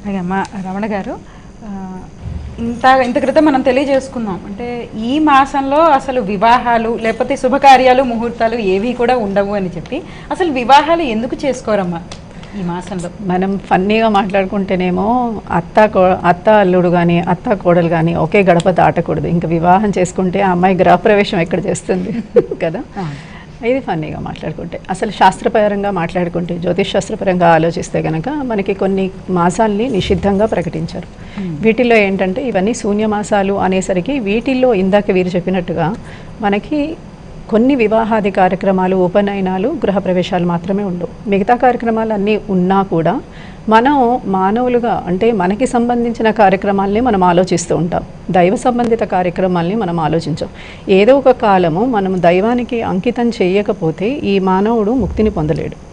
అలాగే అమ్మ రమణ గారు ఇంత ఇంత క్రితం మనం తెలియజేసుకున్నాం అంటే ఈ మాసంలో అసలు వివాహాలు లేకపోతే శుభకార్యాలు ముహూర్తాలు ఏవి కూడా ఉండవు అని చెప్పి అసలు వివాహాలు ఎందుకు చేసుకోరమ్మా ఈ మాసంలో? మనం ఫన్నీగా మాట్లాడుకుంటేనేమో అత్త కో అత్త అల్లుడు కానీ అత్త కోడలు కానీ ఒకే గడప దాటకూడదు. ఇంకా వివాహం చేసుకుంటే ఆ అమ్మాయి గృహప్రవేశం ఎక్కడ చేస్తుంది? కదా? ఇది ఫన్నీగా మాట్లాడుకుంటే. అసలు శాస్త్రపరంగా మాట్లాడుకుంటే జ్యోతిష్ శాస్త్రపరంగా ఆలోచిస్తే కనుక మనకి కొన్ని మాసాల్ని నిషిద్ధంగా ప్రకటించారు. వీటిల్లో ఏంటంటే ఇవన్నీ శూన్య మాసాలు అనేసరికి వీటిల్లో ఇందాక వీరు చెప్పినట్టుగా మనకి కొన్ని వివాహాది కార్యక్రమాలు ఉపనయనాలు గృహప్రవేశాలు మాత్రమే ఉండవు మిగతా కార్యక్రమాలు అన్నీ ఉన్నా కూడా మనం మానవులుగా అంటే మనకి సంబంధించిన కార్యక్రమాల్ని మనం ఆలోచిస్తూ ఉంటాం. దైవ సంబంధిత కార్యక్రమాల్ని మనం ఆలోచించాం. ఏదో ఒక కాలము మనం దైవానికి అంకితం చేయకపోతే ఈ మానవుడు ముక్తిని పొందలేడు.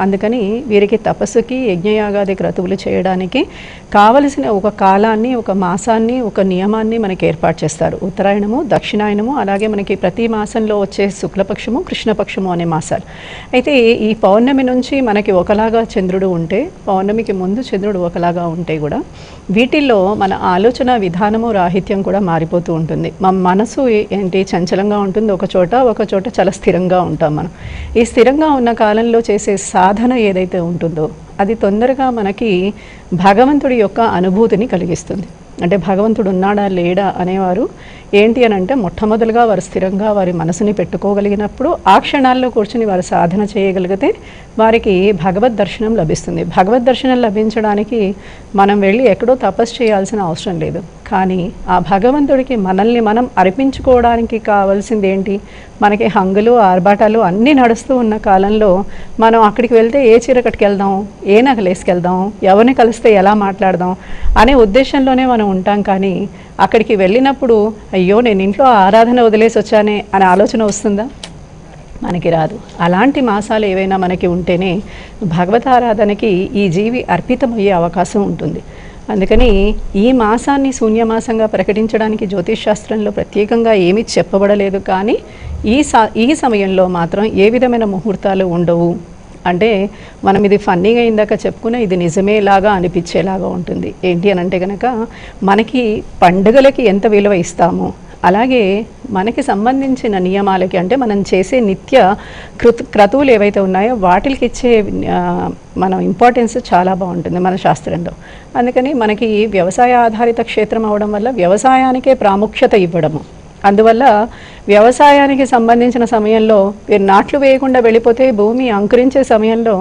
అందుకని వీరికి తపస్సుకి యజ్ఞయాగాది క్రతువులు చేయడానికి కావలసిన ఒక కాలాన్ని ఒక మాసాన్ని ఒక నియమాన్ని మనకి ఏర్పాటు చేస్తారు. ఉత్తరాయణము దక్షిణాయనము అలాగే మనకి ప్రతి మాసంలో వచ్చే శుక్లపక్షము కృష్ణపక్షము అనే మాసాలు. అయితే ఈ పౌర్ణమి నుంచి మనకి ఒకలాగా చంద్రుడు ఉంటే పౌర్ణమికి ముందు చంద్రుడు ఒకలాగా ఉంటే కూడా వీటిల్లో మన ఆలోచన విధానము రాహిత్యం కూడా మారిపోతూ ఉంటుంది. మన మనసు ఏంటి? చంచలంగా ఉంటుంది. ఒక చోట ఒక చోట చాలా స్థిరంగా ఉంటాం మనం. ఈ స్థిరంగా ఉన్న కాలంలో చేసే సాధన ఏదైతే ఉంటుందో అది తొందరగా మనకి భగవంతుడి యొక్క అనుభూతిని కలిగిస్తుంది. అంటే భగవంతుడు ఉన్నాడా లేడా అనేవారు ఏంటి అని అంటే మొట్టమొదలుగా వారు స్థిరంగా వారి మనసుని పెట్టుకోగలిగినప్పుడు ఆ క్షణాల్లో కూర్చుని వారు సాధన చేయగలిగితే వారికి భగవద్ దర్శనం లభిస్తుంది. భగవద్ దర్శనం లభించడానికి మనం వెళ్ళి ఎక్కడో తపస్సు చేయాల్సిన అవసరం లేదు. కానీ ఆ భగవంతుడికి మనల్ని మనం అర్పించుకోవడానికి కావాల్సింది ఏంటి? మనకి హంగులు ఆర్భాటాలు అన్నీ నడుస్తూ ఉన్న కాలంలో మనం అక్కడికి వెళ్తే ఏ చీరకటికి వెళ్దాం ఏ నగలేసుకెళ్దాం ఎవరిని కలిస్తే ఎలా మాట్లాడదాం? అనే ఉద్దేశంలోనే మనం ఉంటాం కానీ అక్కడికి వెళ్ళినప్పుడు అయ్యో నేను ఇంట్లో ఆరాధన వదిలేసి వచ్చానే అనే ఆలోచన వస్తుందా? మనకి రాదు. అలాంటి మాసాలు ఏవైనా మనకి ఉంటేనే భగవతారాధనకి ఈ జీవి అర్పితమయ్యే అవకాశం ఉంటుంది. అందుకని ఈ మాసాన్ని శూన్యమాసంగా ప్రకటించడానికి జ్యోతిష్ శాస్త్రంలో ప్రత్యేకంగా ఏమీ చెప్పబడలేదు. కానీ ఈ సా ఈ సమయంలో మాత్రం ఏ విధమైన ముహూర్తాలు ఉండవు. అంటే మనం ఇది ఫన్నీగా ఇందాక చెప్పుకున్న ఇది నిజమేలాగా అనిపించేలాగా ఉంటుంది. ఏంటి అని అంటే కనుక మనకి పండుగలకి ఎంత విలువ ఇస్తామో అలాగే మనకి సంబంధించిన నియమాలకి అంటే మనం చేసే నిత్య కృత్ క్రతువులు ఏవైతే ఉన్నాయో వాటికి ఇచ్చే మనం ఇంపార్టెన్స్ చాలా బాగుంటుంది మన శాస్త్రంలో. అందుకని మనకి వ్యవసాయ ఆధారిత క్షేత్రం అవడం వల్ల వ్యవసాయానికే ప్రాముఖ్యత ఇవ్వడము. అందువల్ల వ్యవసాయానికి సంబంధించిన సమయంలో మీరు నాట్లు వేయకుండా వెళ్ళిపోతే భూమి అంకురించే సమయంలో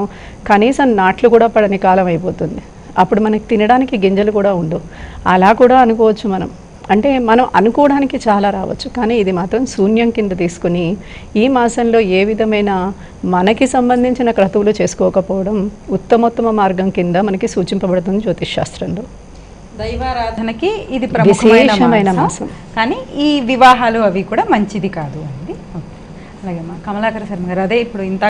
కనీసం నాట్లు కూడా పడని కాలం అయిపోతుంది. అప్పుడు మనకి తినడానికి గింజలు కూడా ఉండవు. అలా కూడా అనుకోవచ్చు మనం. అంటే మనం అనుకోవడానికి చాలా రావచ్చు కానీ ఇది మాత్రం శూన్యం కింద తీసుకుని ఈ మాసంలో ఏ విధమైన మనకి సంబంధించిన క్రతువులు చేసుకోకపోవడం ఉత్తమోత్తమ మార్గం కింద మనకి సూచింపబడుతుంది జ్యోతిష్ శాస్త్రంలో దైవారాధనకి ఇది ప్రముఖమైన విశేషమైన మాసం. కానీ ఈ వివాహాలు అవి కూడా మంచిది కాదు అండి. అలాగే అమ్మా కమలాకర శర్మ గారు అదే ఇప్పుడు ఇంత